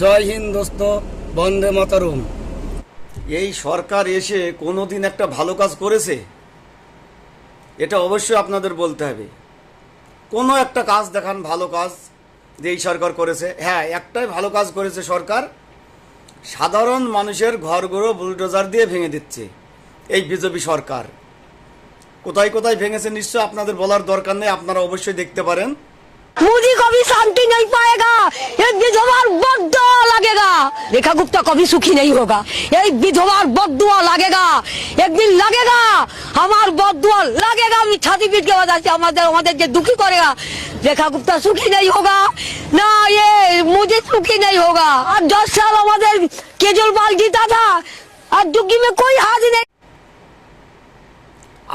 জয় হিন্দ দোস্ত বন্দে মাতারুম। এই সরকার এসে কোনো দিন একটা ভালো কাজ করেছে? এটা অবশ্যই আপনাদের বলতে হবে। কোনো একটা কাজ দেখান ভালো কাজ যে এই সরকার করেছে। হ্যাঁ একটাই ভালো কাজ করেছে সরকার সাধারণ মানুষের ঘরগুলো বুলডোজার দিয়ে ভেঙে দিচ্ছে এই বিজেপি সরকার। কোথায় কোথায় ভেঙেছে নিশ্চয় আপনাদের বলার দরকার নেই আপনারা অবশ্যই দেখতে পারেন। মোদি কবি শান্তি নেই পায় रेखा गुप्ता कभी सुखी नहीं होगा एक विधवा बदुआ लगेगा एक दिन लगेगा हमार बदुआ लगेगा छाती पीट के वजह से हमारे हमारे दुखी करेगा रेखा गुप्ता सुखी नहीं होगा ना ये मुझे सुखी नहीं होगा अब दस साल हमारे केजरीवाल जीता था अब दुखी में कोई हाज नहीं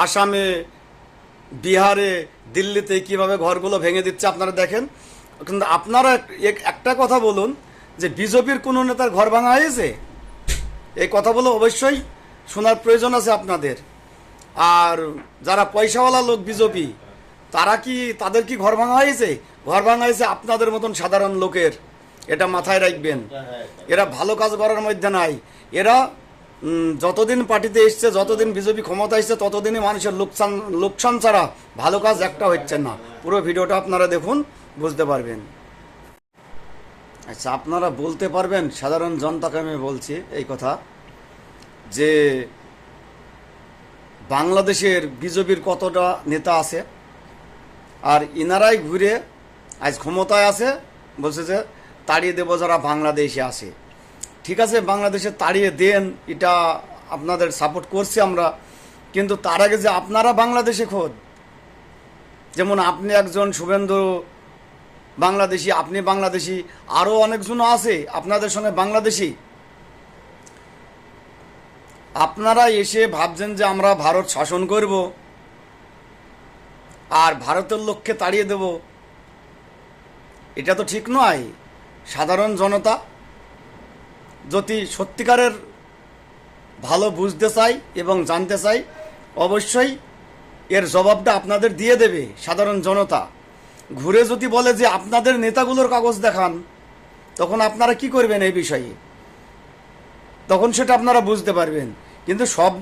আসামে বিহারে দিল্লিতে কীভাবে ঘরগুলো ভেঙে দিচ্ছে আপনারা দেখেন কিন্তু আপনারা একটা কথা বলুন যে বিজেপির কোনো নেতার ঘর ভাঙা হয়েছে? এই কথাগুলো অবশ্যই শোনার প্রয়োজন আছে আপনাদের। আর যারা পয়সাওয়ালা লোক বিজেপি, তারা কি তাদের কি ঘর ভাঙা হয়েছে? ঘর ভাঙা হয়েছে আপনাদের মতন সাধারণ লোকের। এটা মাথায় রাখবেন। এরা ভালো কাজ করার মধ্যে নাই। এরা যতদিন পার্টিতে এসছে, যতদিন বিজেপি ক্ষমতা এসছে, ততদিনই মানুষের লোকসান লোকসান ছাড়া ভালো কাজ একটা হচ্ছে না। পুরো ভিডিওটা আপনারা দেখুন, বুঝতে পারবেন। আচ্ছা আপনারা বলতে পারবেন, সাধারণ জনতাকে আমি বলছি এই কথা, যে বাংলাদেশের বিজেপির কতটা নেতা আছে, আর ইনারাই ঘুরে আজ ক্ষমতায় আছে, বলছে যে তাড়িয়ে দেবো যারা বাংলাদেশে আসে ঠিক আছে, বাংলাদেশে তাড়িয়ে দেন, এটা আপনাদের সাপোর্ট করছি আমরা, কিন্তু তার আগে যে আপনারা বাংলাদেশে খোদ, যেমন আপনি একজন শুভেন্দু বাংলাদেশি, আপনি বাংলাদেশি আরও অনেকজন আছে আপনাদের সঙ্গে বাংলাদেশি। আপনারা এসে ভাবছেন যে আমরা ভারত শাসন করব আর ভারতের লক্ষ্যে তাড়িয়ে দেব। এটা তো ঠিক নয়। সাধারণ জনতা যদি সত্যিকারের ভালো বুঝতে চাই এবং জানতে চাই অবশ্যই এর জবাবটা আপনাদের দিয়ে দেবে সাধারণ জনতা। ঘুরে যদি বলে যে আপনাদের নেতাগুলোর কাগজ দেখান, তখন আপনারা কি করবেন এই বিষয়ে? তখন সেটা আপনারা বুঝতে পারবেন। কিন্তু সব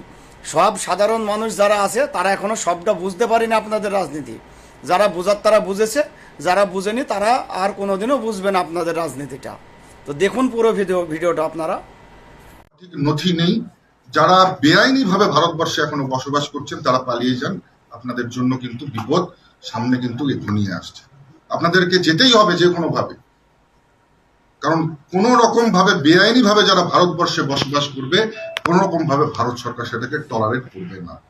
সব সাধারণ মানুষ যারা আছে, তারা এখনও সবটা বুঝতে পারেনি আপনাদের রাজনীতি। যারা বোঝার, তারা বুঝেছে, যারা বুঝেনি, তারা আর কোনোদিনও বুঝবে না আপনাদের রাজনীতিটা। তো দেখুন পুরো ভিডিও, ভিডিওটা আপনারা। নথি নেই। যারা বেআইনি ভাবে ভারতবর্ষে এখনও বসবাস করছেন, তারা পালিয়ে যান। আপনাদের জন্য কিন্তু বিপদ। সামনে কিন্তু ঘনিয়ে আসছে। আপনাদেরকে যেতেই হবে যে কোনো ভাবে। কারণ কোন রকম ভাবে, বেআইনি ভাবে যারা ভারতবর্ষে বসবাস করবে, কোন রকম ভাবে ভারত সরকার সেটাকে টলারেট করবে না।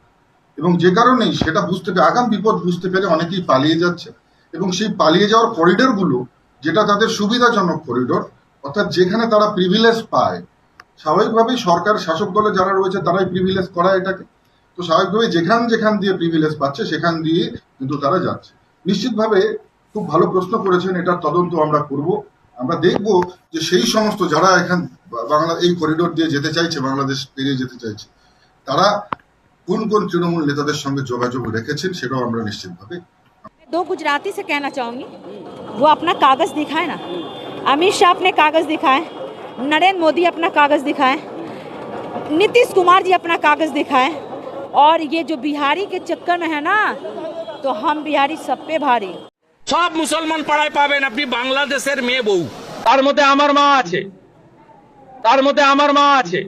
এবং যে কারণেই সেটা বুঝতে পেরে, আগাম বিপদ বুঝতে পেরে অনেকেই পালিয়ে যাচ্ছে। এবং সেই পালিয়ে যাওয়ার করিডোরগুলো, যেটা তাদের সুবিধাজনক করিডোর অর্থাৎ যেখানে তারা প্রিভিলেজ পায়, স্বাভাবিকভাবেই সরকার, শাসক দলে যারা রয়েছে, তারাই প্রিভিলেজ করা এটাকে। তো স্বাভাবিকভাবে যেখান যেখান দিয়ে প্রিভিলেজ পাচ্ছে সেখান দিয়ে কিন্তু তারা যাচ্ছে নিশ্চিতভাবে খুব ভালো প্রশ্ন করেছেন এটার তদন্ত আমরা করব আমরা দেখব যে সেই সমস্ত যারা এখান বাংলা এই করিডোর দিয়ে যেতে চাইছে বাংলাদেশ পেরিয়ে যেতে চাইছে তারা কোন কোন তৃণমূল নেতাদের সঙ্গে যোগাযোগ রেখেছেন সেটাও আমরা নিশ্চিতভাবে दो गुजराती से कहना चाहूँगी वो अपना कागज़ दिखाए ना अमित शाह अपने कागज़ दिखाए नरेंद्र मोदी अपना कागज़ दिखाए नीतीश कुमार जी अपना कागज़ दिखाए और ये जो बिहारी के चक्कर में है ना तो हम बिहारी सब पे भारी সব মুসলমান পাড়ায় পাবেন আপনি বাংলাদেশের মেয়ে বউ তার মধ্যে আমার মা আছে তার মধ্যে আমার মা আছে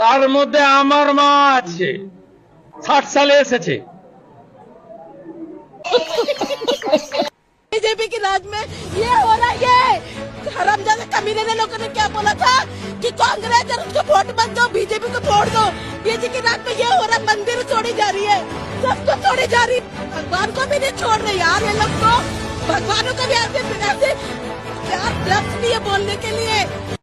তার মধ্যে আমার মা আছে ষাট সালে এসেছে बीजेपी के राज में ये हो रहा है ये ने लोगों ने क्या बोला था कि कांग्रेस और उसको वोट मत दो बीजेपी को वोट दो? बीजेपी के रात में ये हो रहा मंदिर छोड़ी जा रही है सबको छोड़ी जा रही भगवान को भी नहीं छोड़ रहे यार, ये लोग तो भगवानों को भी ऐसे ऐसे यार नहीं है बोलने के लिए?